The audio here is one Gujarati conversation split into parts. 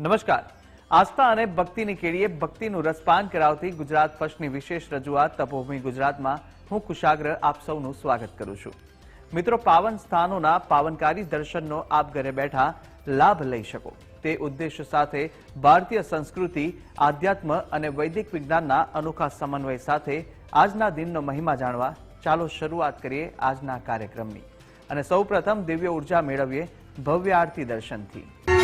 નમસ્કાર. આસ્થા અને ભક્તિની કેડીએ ભક્તિનું રસપાન કરાવતી ગુજરાત ફર્સ્ટની વિશેષ રજૂઆત તપોભૂમિ ગુજરાતમાં હું કુશાગ્ર આપ સૌનું સ્વાગત કરું છું. મિત્રો, પાવન સ્થાનોના પાવનકારી દર્શનનો આપ ઘરે બેઠા લાભ લઈ શકો. તે ઉદ્દેશ સાથે ભારતીય સંસ્કૃતિ, આધ્યાત્મ અને વૈદિક વિજ્ઞાનના અનોખા સમન્વય સાથે આજના દિનનો મહિમા જાણવા ચાલો શરૂઆત કરીએ આજના કાર્યક્રમની. અને સૌપ્રથમ દિવ્ય ઊર્જા મેળવીએ ભવ્ય આરતી દર્શનથી.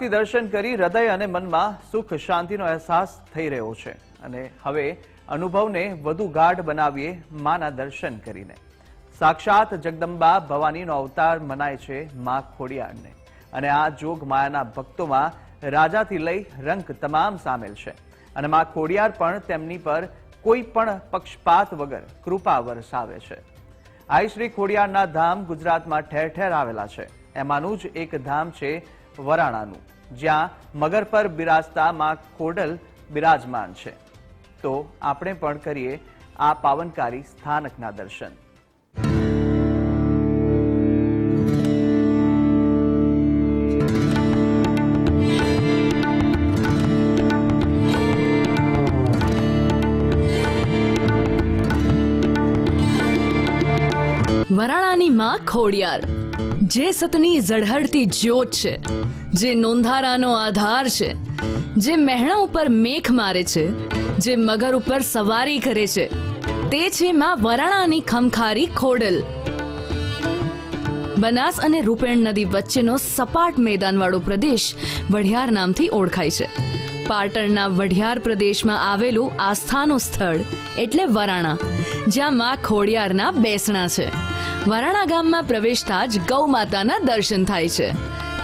આરતી દર્શન કરી હૃદય અને મનમાં સુખ શાંતિનો અહેસાસ થઈ રહ્યો છે. અને હવે અનુભવને વધુ ગાઢ બનાવીએ માના દર્શન કરીને. સાક્ષાત જગદંબા ભવાનીનો અવતાર મનાય છે મા ખોડિયારને. અને આ જોગ માયાના ભક્તોમાં રાજાથી લઈ રંક તમામ સામેલ છે. અને મા ખોડિયાર પણ તેમની પર કોઈ પણ પક્ષપાત વગર કૃપા વરસાવે છે. આઈ શ્રી ખોડિયારના ધામ ગુજરાતમાં ઠેર ઠેર આવેલા છે. એમાંનું જ એક ધામ છે વરાણાનું, જ્યાં મગર પર બિરાજતા માં ખોડલ બિરાજમાન છે. તો આપણે પણ કરીએ આ પાવનકારી સ્થાનકના દર્શન. વરાણાની માં ખોડિયાર. જે સતની ઝળહળતી જ્યોત છે, જે નોંધારાનો આધાર છે, જે મહેણા ઉપર મેખ મારે છે, જે મગર ઉપર સવારી કરે છે, તે છે માં વરાણાની ખમખારી ખોડલ. બનાસ અને રૂપેણ નદી વચ્ચેનો સપાટ મેદાનવાળો પ્રદેશ વઢિયાર નામથી ઓળખાય છે. પાટણના વઢિયાર પ્રદેશમાં આવેલું આસ્થાનું સ્થળ એટલે વરાણા, જ્યાં માં ખોડિયારના બેસણા છે. વરાણા ગામમાં પ્રવેશતા જ ગૌ માતાના દર્શન થાય છે.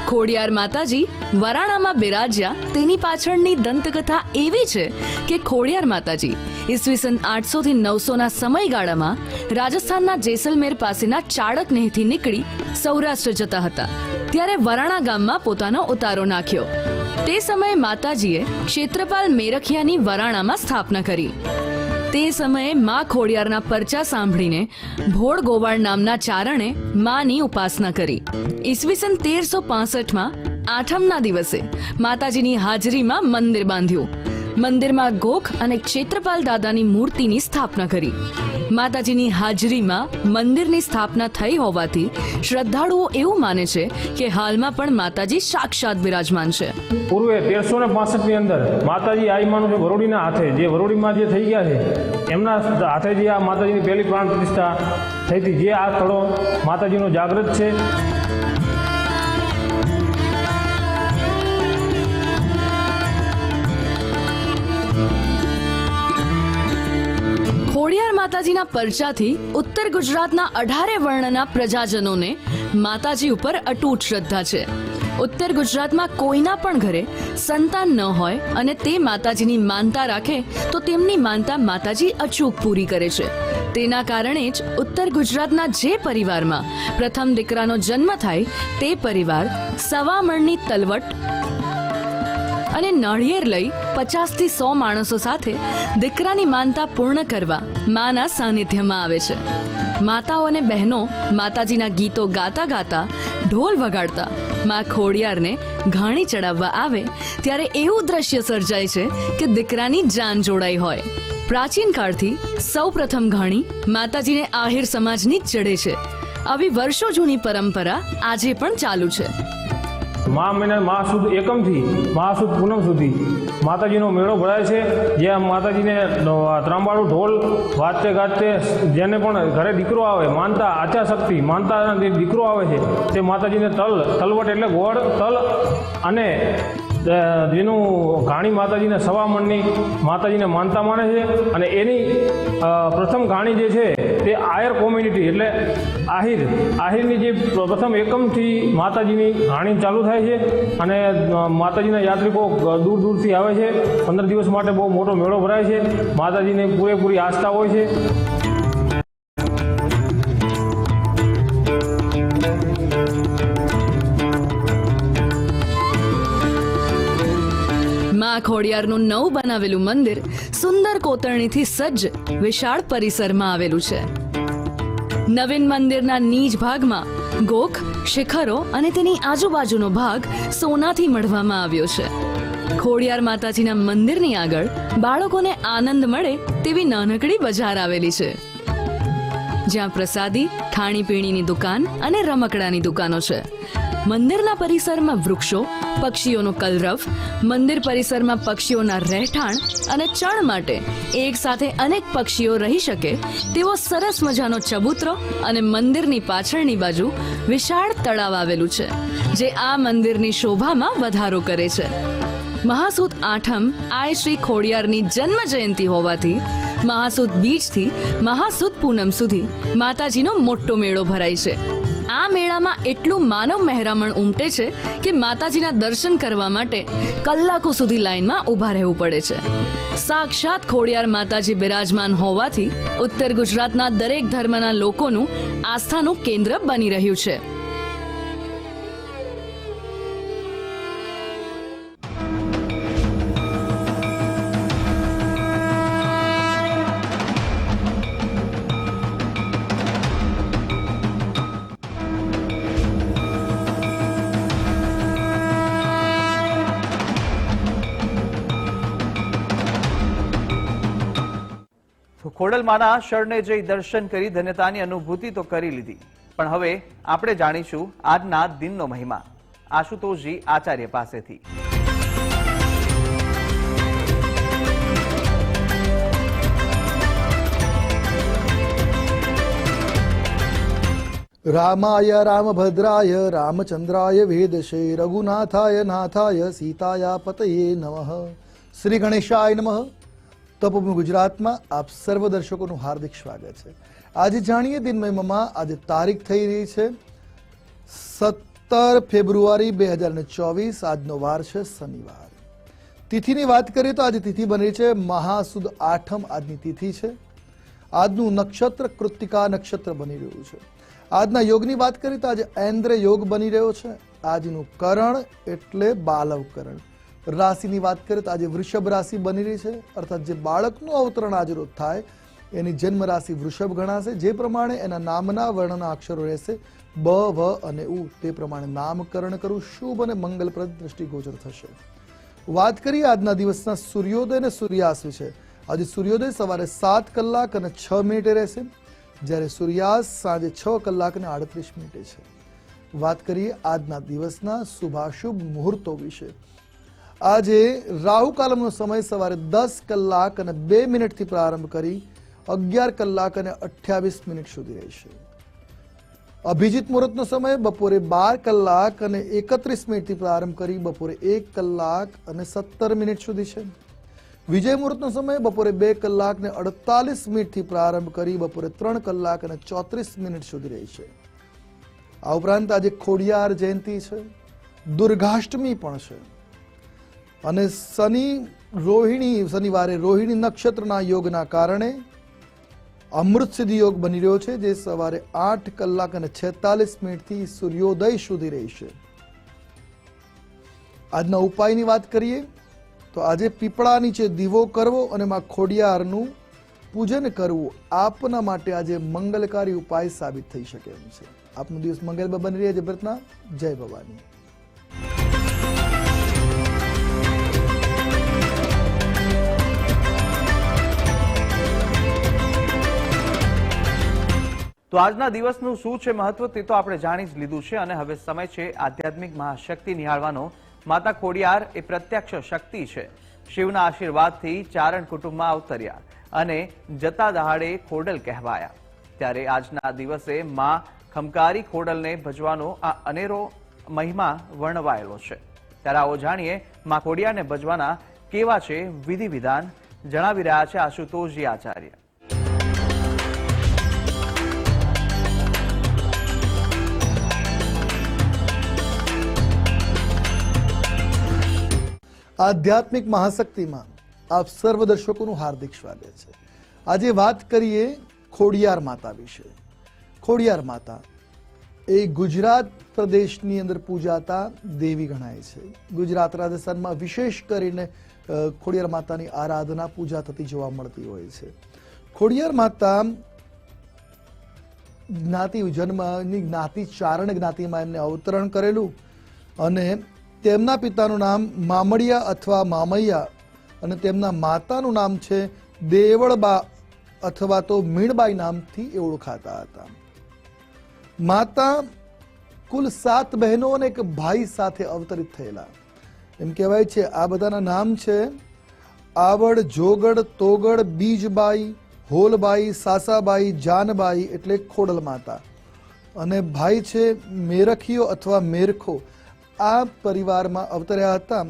ખોડિયાર માતાજી વરાણામાં બિરાજ્યા તેની પાછળની દંતકથા એવી છે કે ખોડિયાર માતાજી ઈસવીસન આઠસો થી નવસોના સમયગાળામાં રાજસ્થાનના જેસલમેર પાસેના ચાળકનેહથી નીકળી સૌરાષ્ટ્ર જતા હતા. ત્યારે વરાણા ગામમાં પોતાનો ઉતારો નાખ્યો. તે સમયે માતાજીએ ક્ષેત્રપાલ મેરખિયાની વરાણામાં સ્થાપના કરી. તે સમયે મા ખોડિયારના પરચા સાંભળીને ભોળ ગોવાળ નામના ચારણે માની ઉપાસના કરી. ઈસવીસન તેરસો પાસઠમાં આઠમના દિવસે માતાજીની હાજરીમાં મંદિર બાંધ્યું. મંદિરમાં ગોખ અને ક્ષેત્રપાલ દાદાની મૂર્તિની સ્થાપના કરી. માતાજીની હાજરીમાં મંદિરની સ્થાપના થઈ હોવાથી શ્રદ્ધાળુઓ એવું માને છે કે હાલમાં પણ માતાજી સાક્ષાત બિરાજમાન છે. પૂર્વે તેરસો ને ની અંદર માતાજી આઈમાનું છે વરોડીના હાથે, જે વરોડીમાં જે થઈ ગયા છે, એમના હાથે જે આ માતાજીની પહેલી પ્રાણ પ્રતિષ્ઠા થઈ હતી, જે આ સ્થળો માતાજીનો જાગૃત છે. માતાજીના પરચાથી ઉત્તર ગુજરાતના અઢારે વર્ણના પ્રજાજનોને માતાજી ઉપર અટૂટ શ્રદ્ધા છે. ઉત્તર ગુજરાતમાં કોઈના પણ ઘરે સંતાન ન હોય અને તે માતાજીની માનતા રાખે, તો તેમની માનતા માતાજી અચૂક પૂરી કરે છે. તેના કારણે જ ઉત્તર ગુજરાતના જે પરિવારમાં પ્રથમ દીકરાનો જન્મ થાય, તે પરિવાર સવા મણની તલવટ અને નાળિયેર લઈ પચાસથી સો માણસો સાથે દીકરાની માનતા પૂર્ણ કરવા માના સાનિધ્યમાં આવે છે. માતાઓ અને બહેનો માતાજીના ગીતો ગાતા ગાતા ઢોલ વગાડતા મા ખોડિયારને ઘાણી ચડાવવા આવે ત્યારે એવું દ્રશ્ય સર્જાય છે કે દીકરાની જાન જોડાઈ હોય. પ્રાચીન કાળથી સૌ પ્રથમ ઘાણી માતાજીને આહિર સમાજની જ ચડે છે. આવી વર્ષો જૂની પરંપરા આજે પણ ચાલુ છે. મા મહિના મા સુદ એકમથી મહા સુદ પૂનમ સુધી માતાજીનો મેળો ભરાય છે. જ્યાં માતાજીને ત્રાંબાળું ઢોલ વાજતે ગાજતે જેને પણ ઘરે દીકરો આવે, માનતા આચા શક્તિ માનતા દીકરો આવે છે, તે માતાજીને તલ, તલવટ એટલે ગોળ, તલ અને જેનું ઘાણી માતાજીને સવા મણની માતાજીને માનતા માને છે અને એની પ્રથમ ઘાણી જે છે તે આયર કોમ્યુનિટી એટલે આહિર. આહિરની જે પ્રથમ એકમથી માતાજીની ઘાણી ચાલુ થાય છે અને માતાજીના યાત્રિકો દૂર દૂરથી આવે છે. પંદર દિવસ માટે બહુ મોટો મેળો ભરાય છે. માતાજીની પૂરેપૂરી આસ્થા હોય છે. માં ખોડિયારનું નવું બનાવેલું મંદિર સુંદર કોતરણીથી સજ્જ વિશાળ પરિસરમાં આવેલું છે. નવીન મંદિરના નીચ ભાગમાં ગોખ, શિખરો અને તેની આજુબાજુનો ભાગ સોનાથી મઢવામાં આવ્યો છે. ખોડિયાર માતાજીના મંદિરની આગળ બાળકોને આનંદ મળે તેવી નાનકડી બજાર આવેલી છે. જ્યાં પ્રસાદી, ખાણીપીણીની દુકાન અને રમકડાની દુકાનો છે. મંદિરના પરિસરમાં વૃક્ષો, પક્ષીઓનો કલરવ, મંદિર પરિસરમાં પક્ષીઓના રહેઠાણ અને ચણ માટે એક સાથે અનેક પક્ષીઓ રહી શકે તેવો સરસ મજાનો ચબૂતરો અને મંદિરની પાછળની બાજુ વિશાળ તળાવ આવેલું છે, જે આ મંદિરની શોભામાં વધારો કરે છે. મહાસુદ આઠમ આય શ્રી ખોડિયારની જન્મ જયંતિ હોવાથી મહાસુદ બીજથી મહાસુદ પૂનમ સુધી માતાજીનો મોટો મેળો ભરાય છે. આ મેળામાં એટલું માનવ મહેરામણ ઉમટે છે કે માતાજીના દર્શન કરવા માટે કલાકો સુધી લાઇનમાં ઊભા રહેવું પડે છે. સાક્ષાત ખોડિયાર માતાજી બિરાજમાન હોવાથી ઉત્તર ગુજરાતના દરેક ધર્મના લોકોનું આસ્થાનું કેન્દ્ર બની રહ્યું છે. ખોડલમાના શરણે જઈ દર્શન કરી ધન્યતાની અનુભૂતિ તો કરી લીધી. પણ હવે આપણે જાણીશું આજના દિનનો મહિમા. આશુતોષજી આચાર્ય પાસેથી. રામાય રામભદ્રાય રામચંદ્રાય વેદશે રઘુનાથાય નાથાય સીતાયા પતયે નમઃ. શ્રી ગણેશાય નમઃ. તપભૂમિ ગુજરાતમાં આપ સર્વ દર્શકોનું હાર્દિક સ્વાગત છે. આજે જાણીએ દિનમયમાં આજે તારીખ થઈ રહી છે. સત્તર ફેબ્રુઆરી બે હજાર ને ચોવીસ, આજનો વાર છે શનિવાર. તિથિની વાત કરીએ તો આજે તિથિ બની છે મહાસુદ આઠમ, આજની તિથિ છે. આજનું નક્ષત્ર કૃતિકા નક્ષત્ર બની રહ્યું છે. આજના યોગની વાત કરીએ તો આજે ઐન્દ્ર યોગ બની રહ્યો છે. આજનું કરણ એટલે બાલવ કરણ રાશિની વાત કરીએ તો આજે વૃષભ રાશિ બની રહી છે. અર્થાત જે બાળકનું અવતરણ આજે રોજ થાય, એની જન્મ રાશિ વૃષભ ગણાશે. જે પ્રમાણે એના નામના વર્ણના અક્ષરો રહેશે, બ, વ અને ઉ. તે પ્રમાણે નામકરણ કરવું શુભ અને મંગલપ્રદ દ્રષ્ટિગોચર થશે. વાત કરીએ આજના દિવસના સૂર્યોદય અને સૂર્યાસ્ત વિશે. આજે સૂર્યોદય સવારે સાત કલાક અને છ મિનિટે રહેશે. જ્યારે સૂર્યાસ્ત સાંજે છ કલાક અને આડત્રીસ મિનિટે છે. વાત કરીએ આજના દિવસના શુભાશુભ મુહૂર્તો વિશે. આજે રાહુ કાલમનો સમય સવારે દસ કલાક અને બે મિનિટથી પ્રારંભ કરી અગિયાર કલાક અને અઠ્યાવીસ મિનિટ સુધી રહેશે અભિજીત મુહૂર્તનો સમય બપોરે બાર કલાક અને એકત્રીસ મિનિટથી પ્રારંભ કરી બપોરે એક કલાક અને સત્તર મિનિટ સુધી છે. વિજય મુહૂર્તનો સમય બપોરે બે કલાક ને અડતાલીસ મિનિટથી પ્રારંભ કરી બપોરે ત્રણ કલાક અને ચોત્રીસ મિનિટ સુધી રહેશે આ ઉપરાંત આજે ખોડિયાર જયંતિ છે. દુર્ગાષ્ટમી પણ છે. અને શનિ રોહિણી, શનિવારે રોહિણી નક્ષત્રના યોગના કારણે અમૃત સિદ્ધિ યોગ બની રહ્યો છે, જે સવારે આઠ કલાક અને છેતાલીસ મિનિટથી સૂર્યોદય સુધી રહેશે આજના ઉપાયની વાત કરીએ, તો આજે પીપળા નીચે દીવો કરવો અને માં ખોડિયારનું પૂજન કરવું આપના માટે આજે મંગલકારી ઉપાય સાબિત થઈ શકે એમ છે. આપનો દિવસ મંગલમાં બની રહ્યા છે જય ભવાની. તો આજના દિવસનું શું છે મહત્વ તે તો આપણે જાણી જ લીધું છે અને હવે સમય છે આધ્યાત્મિક મહાશક્તિ નિહાળવાનો. માતા ખોડિયાર એ પ્રત્યક્ષ શક્તિ છે. શિવના આશીર્વાદથી ચારણ કુટુંબમાં અવતર્યા અને જતા દહાડે ખોડલ કહેવાયા. ત્યારે આજના દિવસે માં ખમકારી ખોડલને ભજવાનો આ અનેરો મહિમા વર્ણવાયેલો છે. ત્યારે આવો જાણીએ માં ખોડિયારને ભજવાના કેવા છે વિધિ વિધાન જણાવી રહ્યા છે આશુતોષજી આચાર્ય. આધ્યાત્મિક મહાશક્તિમાં આપ સર્વ દર્શકોનું હાર્દિક સ્વાગત છે. આજે વાત કરીએ ખોડિયાર માતા વિશે. ખોડિયાર માતા એ ગુજરાત પ્રદેશની અંદર પૂજાતા દેવી ગણાય છે. ગુજરાત રાજસ્થાનમાં વિશેષ કરીને ખોડિયાર માતાની આરાધના પૂજા થતી જોવા મળતી હોય છે. ખોડિયાર માતા જ્ઞાતિ જન્મની જ્ઞાતિ ચારણ જ્ઞાતિમાં એમને અવતરણ કરેલું અને તેમના પિતાનું નામ મામડિયા અથવા મામૈયા અને તેમના માતાનું નામ છે દેવળબા અથવા તો મીણબાઈ નામથી એ ઓળખાતા હતા. માતા કુલ સાત બહેનો અને એક ભાઈ સાથે અવતરિત થયેલા. એમ કહેવાય છે, આ બધાના નામ છે આવડ, જોગડ, તોગડ, બીજબાઈ, હોલબાઈ, સાસાબાઈ, જાનબાઈ એટલે ખોડલ માતા. અને ભાઈ છે મેરખીઓ અથવા મેરખો. આ પરિવારમાં અવતર્યા હતા.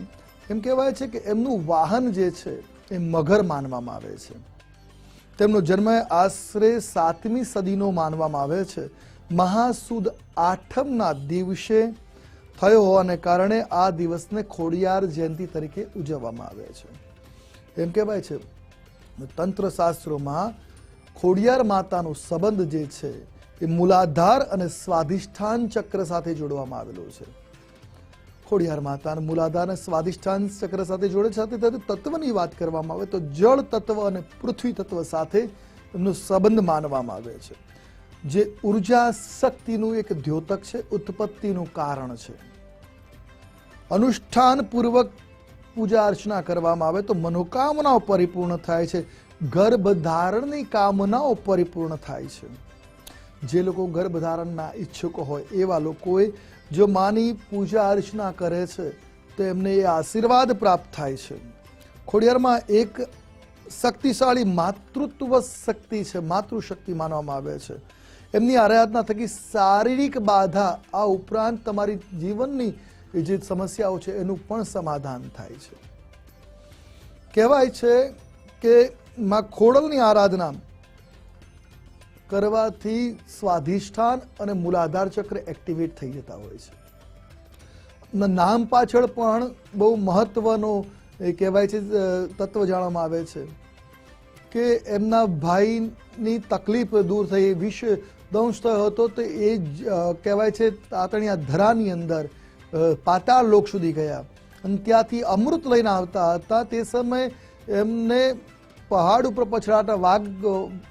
એમ કહેવાય છે કે એમનું વાહન જે છે, એ મગર માનવામાં આવે છે. તેમનો જન્મ આશરે સાતમી સદીનો માનવામાં આવે છે. મહાસુદ આઠમના દિવસે થયો હોવાને કારણે આ દિવસને ખોડિયાર જયંતિ તરીકે ઉજવવામાં આવે છે. એમ કહેવાય છે તંત્ર શાસ્ત્રોમાં ખોડિયાર માતાનો સંબંધ જે છે, એ મૂલાધાર અને સ્વાધિષ્ઠાન ચક્ર સાથે જોડવામાં આવેલો છે. ખોડિયાર માતા મૂલાધાર અને સ્વાદિષ્ઠાન ચક્ર સાથે જોડે સાથે તત્વની વાત કરવામાં આવે તો જળ તત્વ અને પૃથ્વી તત્વ સાથે એમનો સંબંધ માનવામાં આવે છે. જે ઊર્જા શક્તિનું એક દ્યોતક છે, ઉત્પત્તિનું કારણ છે. અનુષ્ઠાન પૂર્વક પૂજા અર્ચના કરવામાં આવે તો મનોકામનાઓ પરિપૂર્ણ થાય છે. ગર્ભધારણની કામનાઓ પરિપૂર્ણ થાય છે. જે લોકો ગર્ભધારણના ઈચ્છુક હોય એવા લોકોએ જો માની પૂજા અર્ચના કરે છે, તો એમને એ આશીર્વાદ પ્રાપ્ત થાય છે. ખોડિયારમાં એક શક્તિશાળી માતૃત્વ શક્તિ છે, માતૃશક્તિ માનવામાં આવે છે. એમની આરાધના થકી શારીરિક બાધા આ ઉપરાંત તમારી જીવનની જે સમસ્યાઓ છે, એનું પણ સમાધાન થાય છે. કહેવાય છે કે માં ખોડલની આરાધના કરવાથી સ્વાધિષ્ઠાન અને મૂલાધાર ચક્ર એક્ટિવેટ થઈ જતા હોય છે. નામ પાછળ પણ બહુ મહત્વનો એ કહેવાય છે તત્વ જાણવામાં આવે છે કે એમના ભાઈની તકલીફ દૂર થઈ વિષ દંશ થયો હતો તો એ જ, કહેવાય છે તાતણિયા ધરાની અંદર પાતાળ લોક સુધી ગયા. અને ત્યાંથી અમૃત લઈને આવતા હતા. તે સમયે એમને પહાડ ઉપર પછડાતા વાગ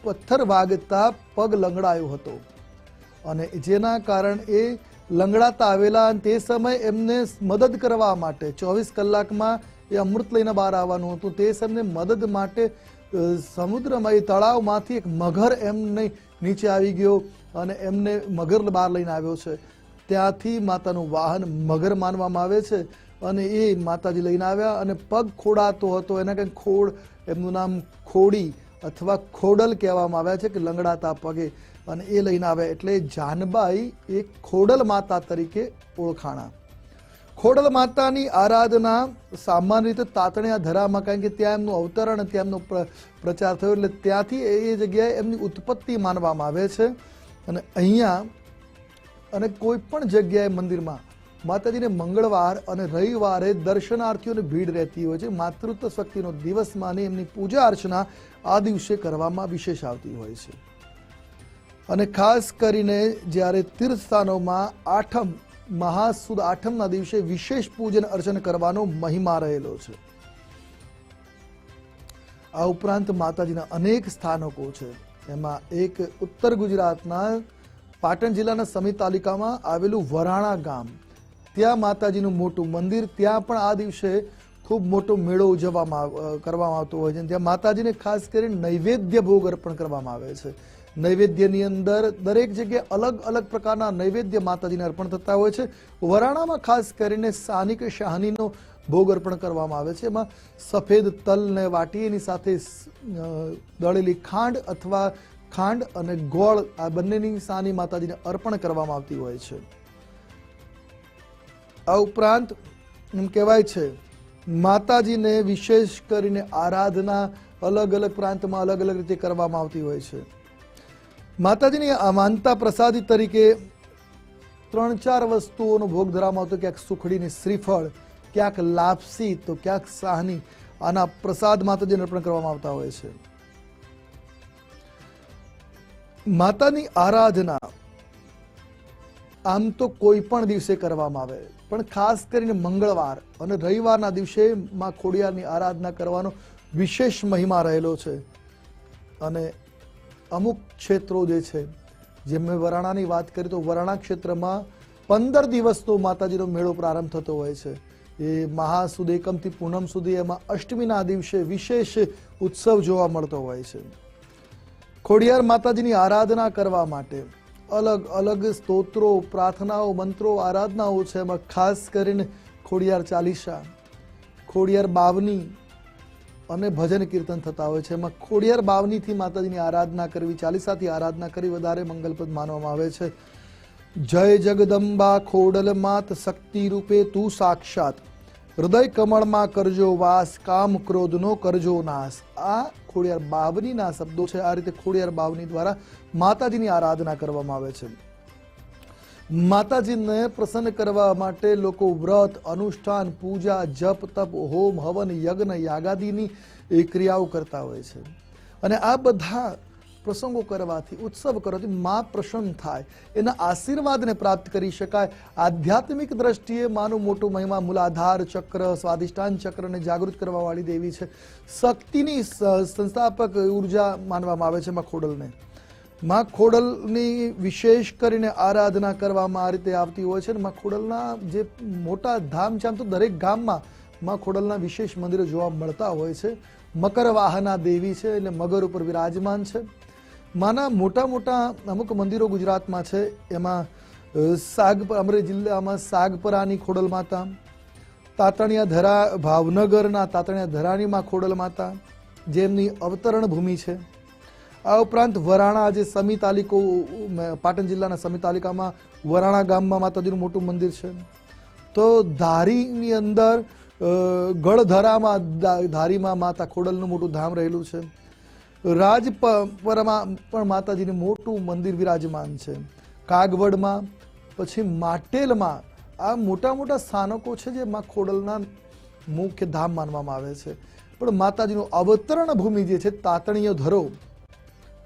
પથ્થર વાગતા પગ લંગડાયો હતો. અને જેના કારણ એ લંગડાતા આવેલા તે સમયે એમને મદદ કરવા માટે ચોવીસ કલાકમાં એ અમૃત લઈને બહાર આવવાનું હતું. તે સમયે મદદ માટે સમુદ્રમાં એ તળાવમાંથી એક મગર એમને નીચે આવી ગયો અને એમને મગર બહાર લઈને આવ્યો છે. ત્યાંથી માતાનું વાહન મગર માનવામાં આવે છે અને એ માતાજી લઈને આવ્યા અને પગ ખોડાતો હતો. એના કંઈક ખોડ એમનું નામ ખોડી અથવા ખોડલ કહેવામાં આવ્યા છે કે લંગડાતા પગે. અને એ લઈને આવ્યા એટલે જાનબાઈ એ ખોડલ માતા તરીકે ઓળખાણા. ખોડલ માતાની આરાધના સામાન્ય રીતે તાતણિયા ધરામાં કારણ કે ત્યાં એમનું અવતરણ ત્યાં એમનો પ્ર- પ્રચાર થયો એટલે ત્યાંથી એ જગ્યાએ એમની ઉત્પત્તિ માનવામાં આવે છે. અને અહીંયા અને કોઈ પણ જગ્યાએ મંદિરમાં માતાજીને મંગળવાર અને રવિવારે દર્શનાર્થીઓની ભીડ રહેતી હોય છે. માતૃત્વ શક્તિનો દિવસ માની એમની પૂજા અર્ચના આ દિવસે કરવામાં વિશેષ આવતી હોય છે. અને ખાસ કરીને જ્યારે તીર્થ સ્થાનોમાં આઠમ, મહાસુદ આઠમના દિવસે વિશેષ પૂજન અર્ચન કરવાનો મહિમા રહેલો છે. આ ઉપરાંત માતાજીના અનેક સ્થાનકો છે. એમાં એક ઉત્તર ગુજરાતના પાટણ જિલ્લાના સમી તાલુકામાં આવેલું વરાણા ગામ ત્યાં માતાજીનું મોટું મંદિર, ત્યાં પણ આ દિવસે ખૂબ મોટો મેળો ઉજવવામાં કરવામાં આવતો હોય છે ત્યાં માતાજીને ખાસ કરીને નૈવેદ્ય ભોગ અર્પણ કરવામાં આવે છે. નૈવેદ્યની અંદર દરેક જગ્યાએ અલગ અલગ પ્રકારના નૈવેદ્ય માતાજીને અર્પણ થતા હોય છે. વરાણામાં ખાસ કરીને સાનિક શાહનીનો ભોગ અર્પણ કરવામાં આવે છે. એમાં સફેદ તલને વાટી એની સાથે દળેલી ખાંડ અથવા ખાંડ અને ગોળ આ બંનેની સાની માતાજીને અર્પણ કરવામાં આવતી હોય છે. આ ઉપરાંત એમ કહેવાય છે, માતાજીને વિશેષ કરીને આરાધના અલગ અલગ પ્રાંતમાં અલગ અલગ રીતે કરવામાં આવતી હોય છે. માતાજીની માનતા પ્રસાદી તરીકે ત્રણ ચાર વસ્તુઓનો ભોગ ધરવામાં આવતો, ક્યાંક સુખડીની શ્રીફળ, ક્યાંક લાપસી, તો ક્યાંક સાહની, આના પ્રસાદ માતાજીને અર્પણ કરવામાં આવતા હોય છે. માતાની આરાધના આમ તો કોઈ પણ દિવસે કરવામાં આવે. પણ ખાસ કરીને મંગળવાર અને રવિવારના દિવસે માં ખોડિયારની આરાધના કરવાનો વિશેષ મહિમા રહેલો છે. અને અમુક ક્ષેત્રો જે છે, જેમ મેં વરાણાની વાત કરી, તો વરાણા ક્ષેત્રમાં પંદર દિવસનો માતાજીનો મેળો પ્રારંભ થતો હોય છે. એ મહાસુદ એકમથી પૂનમ સુધી એમાં અષ્ટમીના દિવસે વિશેષ ઉત્સવ જોવા મળતો હોય છે. ખોડિયાર માતાજીની આરાધના કરવા માટે અલગ અલગ સ્તોત્રો, પ્રાર્થનાઓ, મંત્રો, આરાધનાઓ છે. એમાં ખાસ કરીને ખોડિયાર ચાલીસા, ખોડિયાર બાવની અને ભજન કીર્તન થતા હોય છે. એમાં ખોડિયાર બાવનીથી માતાજીની આરાધના કરવી, ચાલીસાથી આરાધના કરી વધારે મંગલપદ માનવામાં આવે છે. જય જગદંબા, ખોડલ માત શક્તિ રૂપે તું સાક્ષાત. હૃદય કમળમાં કરજો વાસ, કામ ક્રોધનો કરજો નાશ. આ ખોડિયાર બાવનીના શબ્દો છે. આ રીતે ખોડિયાર બાવની દ્વારા માતાજીની આરાધના કરવામાં આવે છે. માતાજીને પ્રસન્ન કરવા માટે લોકો વ્રત, અનુષ્ઠાન, પૂજા, જપ, તપ, હોમ, હવન, યજ્ઞ, યાગાદીની ક્રિયાઓ કરતા હોય છે. અને આ બધા પ્રસંગો કરવાથી, ઉત્સવ કરવાથી મા પ્રસન્ન થાય. એના આશીર્વાદને પ્રાપ્ત કરી શકાય. આધ્યાત્મિક દ્રષ્ટિએ માનું મોટું મહિમા મૂલાધાર ચક્ર, સ્વાધિષ્ઠાન ચક્રને જાગૃત કરવાવાળી દેવી છે. શક્તિની સંસ્થાપક ઊર્જા માનવામાં આવે છે એમાં ખોડલને. માં ખોડલની વિશેષ કરીને આરાધના કરવામાં આ રીતે આવતી હોય છે અને માં ખોડલના જે મોટા ધામ છે, આમ તો દરેક ગામમાં માં ખોડલના વિશેષ મંદિરો જોવા મળતા હોય છે. મકર વાહના દેવી છે, એટલે મગર ઉપર વિરાજમાન છે. માના મોટા મોટા અમુક મંદિરો ગુજરાતમાં છે. એમાં સાગ અમરેલી જિલ્લામાં સાગપરાની ખોડલ માતા, તાતણિયા ધરા, ભાવનગરના તાતણિયા ધરાણીમાં ખોડલ માતા, જેમની અવતરણ ભૂમિ છે. આ ઉપરાંત વરાણા જે સમી તાલુકો પાટણ જિલ્લાના સમી તાલુકામાં વરાણા ગામમાં માતાજીનું મોટું મંદિર છે. તો ધારીની અંદર ગળધરામાં ધારીમાં માતા ખોડલનું મોટું ધામ રહેલું છે. રાજપરમાં પણ માતાજીનું મોટું મંદિર વિરાજમાન છે. કાગવડમાં, પછી માટેલમાં આ મોટા મોટા સ્થાનકો છે જે માં ખોડલના મુખ્ય ધામ માનવામાં આવે છે. પણ માતાજીનું અવતરણ ભૂમિ જે છે, તાતણીય ધરો.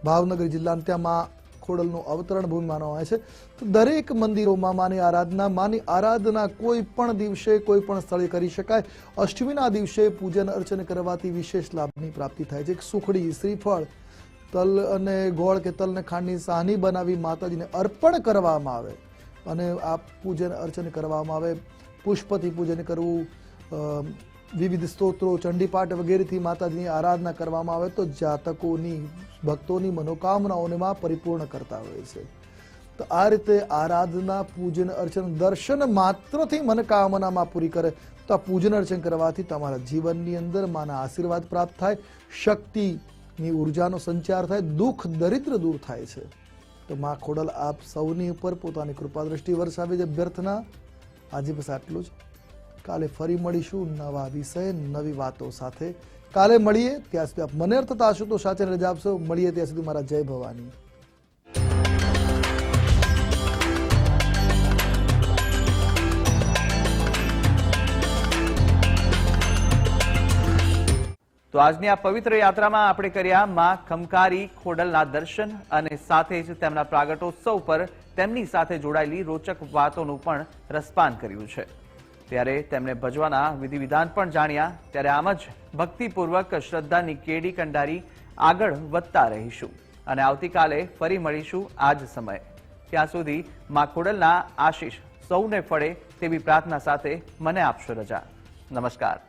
ભાવનગર જિલ્લાના ત્યાં ખોડલનું અવતરણ ભૂમિ માનવામાં આવે છે. તો દરેક મંદિરોમાં માની આરાધના માની આરાધના કોઈ પણ દિવસે, કોઈ પણ સ્થળે કરી શકાય. અષ્ટમીના દિવસે પૂજન અર્ચન કરવાથી વિશેષ લાભની પ્રાપ્તિ થાય છે. સુખડી શ્રીફળ, તલ અને ગોળ કે તલ ને ખાંડની સાહની બનાવી માતાજીને અર્પણ કરવામાં આવે. અને આ પૂજન અર્ચન કરવામાં આવે. પુષ્પથી પૂજન કરવું વિવિધ સ્તોત્રો, ચંડીપાઠ વગેરેથી માતાજીની આરાધના કરવામાં આવે તો જાતકોની, ભક્તોની મનોકામનાઓને માં પરિપૂર્ણ કરતા હોય છે. તો આ રીતે આરાધના, પૂજન, અર્ચન, દર્શન માત્રથી મનોકામનામાં પૂરી કરે તો આ પૂજન, અર્ચન કરવાથી તમારા જીવનની અંદર માના આશીર્વાદ પ્રાપ્ત થાય, શક્તિની ઉર્જાનો સંચાર થાય, દુઃખ, દરિદ્ર દૂર થાય છે. તો મા ખોડલ, આપ સૌની ઉપર પોતાની કૃપા દ્રષ્ટિ વર્ષાવી જ અભ્યર્થના આજે બસ આટલું જ. કાલે ફરી મળીશું નવા વિષય, નવી વાતો સાથે. કાલે મળીએ, ત્યાં સુધી આપ મને અર્થ થતા તો સાચે રજા આપશો. મળીએ ત્યાં સુધી મારા જય ભવાની. તો આજની આ પવિત્ર યાત્રામાં આપણે કર્યા માં ખમકારી ખોડલના દર્શન અને સાથે જ તેમના પ્રાગટોત્સવ પર તેમની સાથે જોડાયેલી રોચક વાતોનું પણ રસપાન કર્યું છે. ત્યારે તેમણે ભજવાના વિધિવિધાન પણ જાણ્યા. ત્યારે આમ જ ભક્તિપૂર્વક શ્રદ્ધાની કેડી કંડારી આગળ વધતા રહીશું અને આવતીકાલે ફરી મળીશું આ જ સમયે. ત્યાં સુધી મા ખોડલના આશીષ સૌને ફળે તેવી પ્રાર્થના સાથે મને આપશો રજા. નમસ્કાર.